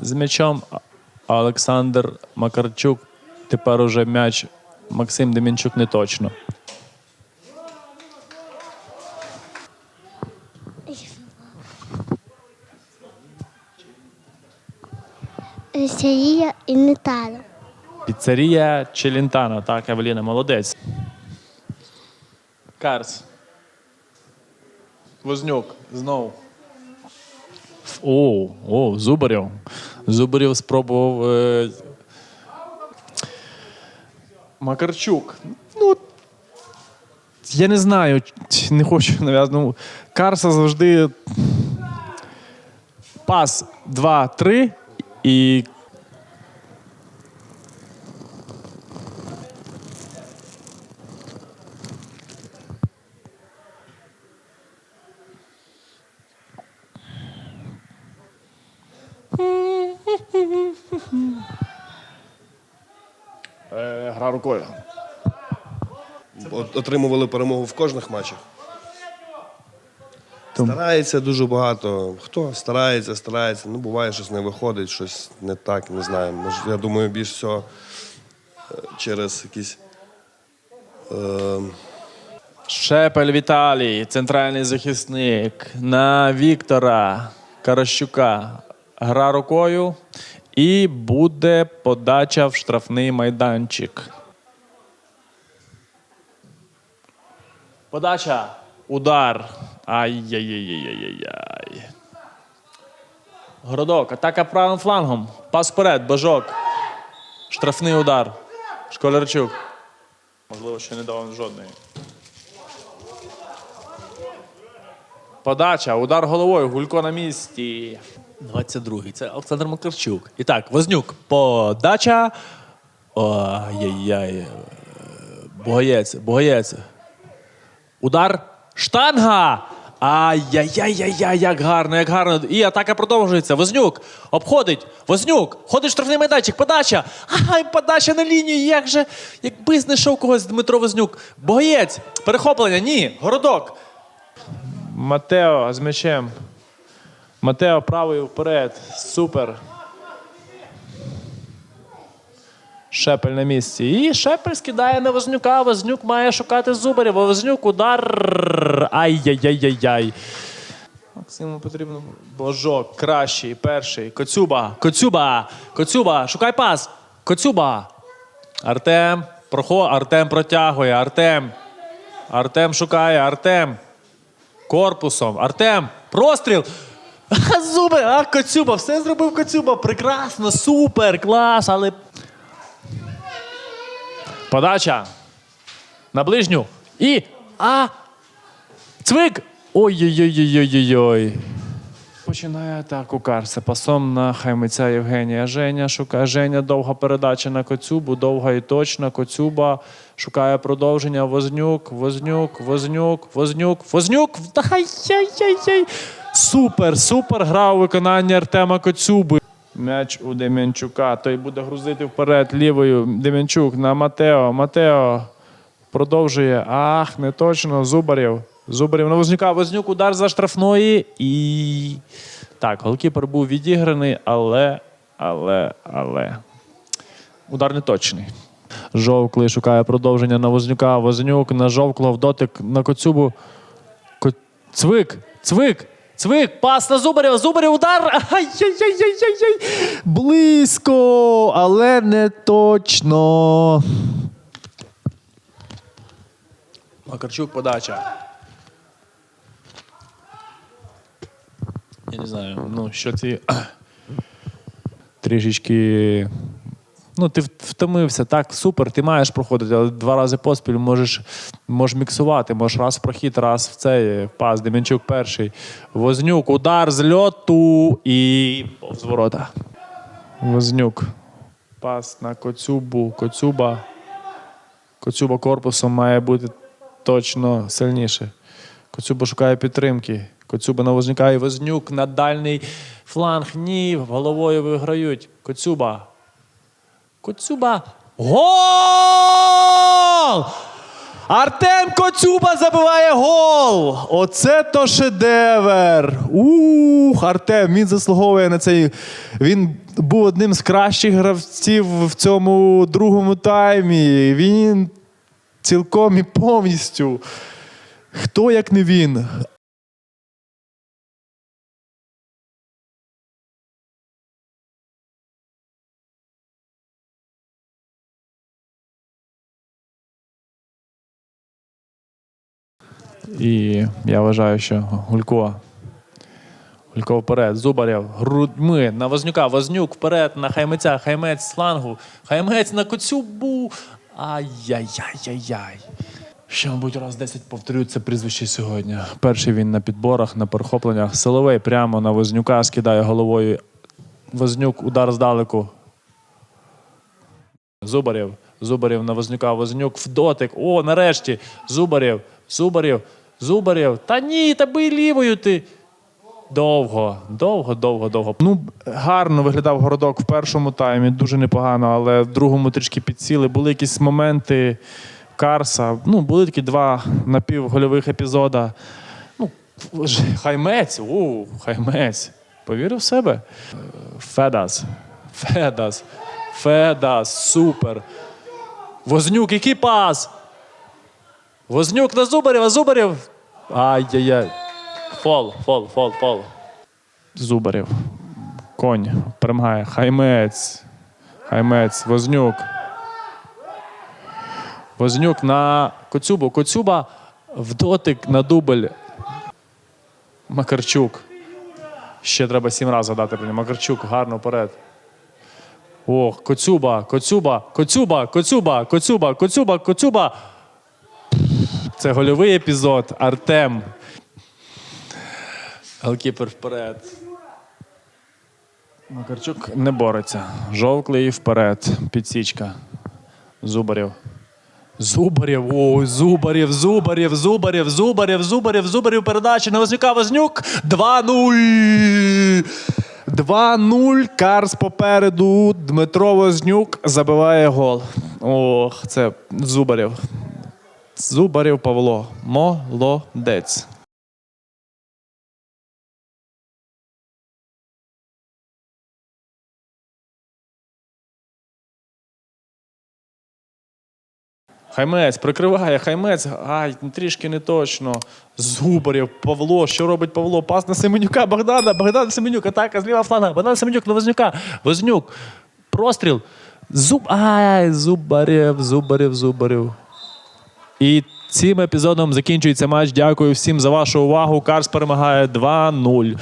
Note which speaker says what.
Speaker 1: з м'ячом. Олександр Макарчук. Тепер уже м'яч Максим Демінчук не точно.
Speaker 2: Сірія і Нетала.
Speaker 1: Піцерія Челінтана. Так, Евеліна, молодець. Карс. Вознюк. Знову. О, о, Зубарєв. Зубарєв спробував. Е... Макарчук. Ну. Я не знаю, не хочу нав'язано. Ну, Карса завжди. Пас 2-3 і е, гра рукою.
Speaker 3: От- Отримували перемогу в кожних матчах. Старається дуже багато. Хто старається, старається. Ну, буває, щось не виходить, щось не так, не знаю. Може, я думаю, більш всього е, через якісь. Е,
Speaker 1: Шепель Віталій, центральний захисник на Віктора Каращука. Гра рукою. І буде подача в штрафний майданчик. Подача. Удар. Ай-яй-яй-яй-яй-яй. Городок. Атака правим флангом. Пас вперед. Бажок. Штрафний удар. Школярчук. Можливо, ще не дав жодної. Подача, удар головою, Гулько на місці. 22-й. Це Олександр Макарчук. І так, Вознюк. Подача. Ой-яй-яй. Боєць, боєць. Удар. Штанга. Ай-яй-яй-яй-яй, як гарно, як гарно. І атака продовжується. Вознюк обходить. Вознюк. Ходить штрафний майданчик. Подача. Ай, подача на лінію. Як же, якби знайшов когось Дмитро Вознюк. Боєць. Перехоплення. Ні. Городок. Матео з м'ячем. Матео правою вперед. Супер. Шепель на місці. І Шепель скидає на Вознюка. Вознюк має шукати Зубарєва. Вознюк удар. Ай-яй-яй-яй-яй. Максиму потрібно божок. Кращий, перший. Коцюба. Коцюба. Коцюба. Шукай пас. Коцюба. Артем. Прохо. Артем протягує. Артем. Артем шукає. Артем. Корпусом. Артем. Простріл. А, Зубер, а Коцюба, все зробив Коцюба. Прекрасно, супер, клас, але. Подача. На ближню. І. А. Цвик. Ой-ой-ой-ой-ой-ой. Починає атаку Карса. Пасом на хаймиця Євгенія. Женя шукає. Женя довга передача на Коцюбу, довга і точна. Коцюба шукає продовження. Вознюк, Вознюк, Вознюк, Вознюк, Вознюк. Ай-яй-яй-яй. Супер, супер гра у виконанні Артема Коцюби. М'яч у Дем'янчука. Той буде грузити вперед лівою. Дем'янчук на Матео. Матео продовжує. Ах, не точно. Зубарєв. Зубарєв на Вознюка. Вознюк удар за штрафної. І. Так, голкіпер був відіграний, але, але, але. Удар не точний. Жовклий шукає продовження на Вознюка. Вознюк на жовкло в дотик на Коцюбу. Ко... Цвик! Цвик! Цвик! Пас на Зубарєва! Зубарєв удар! Ай-яй-яй-яй-яй! Близько, але не точно. Макарчук подача. Я не знаю, ну що ці трішечки. Ну, ти втомився, так, супер, ти маєш проходити, але два рази поспіль можеш, можеш міксувати. Можеш раз в прохід, раз в цей пас. Демінчук перший. Вознюк, удар з льоту і повз. Вознюк. Пас на Коцюбу. Коцюба. Коцюба корпусом має бути точно сильніше. Коцюба шукає підтримки. Коцюба на Вознюк на дальній фланг. Ні, головою виграють. Коцюба. Коцюба. Гол!
Speaker 2: Артем Коцюба забиває гол! Оце то шедевр! Ух, Артем, він заслуговує на цей. Він був одним з кращих гравців в цьому другому таймі. Він цілком і повністю. Хто як не він?
Speaker 1: І я вважаю, що Гулько. Гулько вперед. Зубарєв грудьми на Вознюка. Вознюк вперед на Хаймеця. Хаймець з флангу. Хаймець на Коцюбу. Ай-яй-яй-яй-яй. Ще, мабуть, раз 10 повторю це прізвище сьогодні. Перший він на підборах, на перехопленнях. Силовий прямо на Вознюка скидає головою. Вознюк удар здалеку. Зубарєв. Зубарєв на Вознюка. Вознюк в дотик. О, нарешті. Зубарєв. Зубарєв. Зубарєв. Та ні, та бий лівою ти. Довго, довго, довго, довго.
Speaker 2: Ну, гарно виглядав городок в першому таймі, дуже непогано, але в другому трішки підсіли. Були якісь моменти Карса. Ну, були такі два напівгольових епізода.
Speaker 1: Ну, хаймець, о, хаймець. Повірив в себе? Федас. Федас. Федас. Супер. Вознюк, який пас? Вознюк на Зубарєва, Зубарєв. Ай-яй-яй. Фол, фол, фол, фол.
Speaker 2: Зубарів. Конь перемагає. Хаймець. Хаймець. Вознюк.
Speaker 1: Вознюк на Коцюбу. Коцюба в дотик на дубль. Макарчук. Ще треба сім разів задати про нього. Макарчук гарно вперед. Ох, Коцюба, Коцюба, Коцюба, Коцюба, Коцюба, Коцюба, Коцюба. Це гольовий епізод. Артем. Голкіпер вперед. Макарчук не бореться. Жовклий вперед. Підсічка. Зубарєв. Зубарєв, ой, Зубарєв, Зубарєв, Зубарєв, Зубарєв, Зубарєв, Зубарєв, передача на Вознюка, Вознюк, 2-0.
Speaker 2: 2-0. Карс попереду. Дмитро Вознюк забиває гол. Ох, це Зубарів. Зубарів Павло. Молодець.
Speaker 1: Хаймець прикриває, Хаймець, ай, трішки не точно. Зубарєв, Павло, що робить Павло? Пас на Семенюка, Богдана, Богдан Семенюк, атака з ліва фланга, Богдан Семенюк на Вознюка, Вознюк, простріл, Зуб, ай, Зубарєв, Зубарєв, Зубарєв. І цим епізодом закінчується матч. Дякую всім за вашу увагу. Карс перемагає 2-0.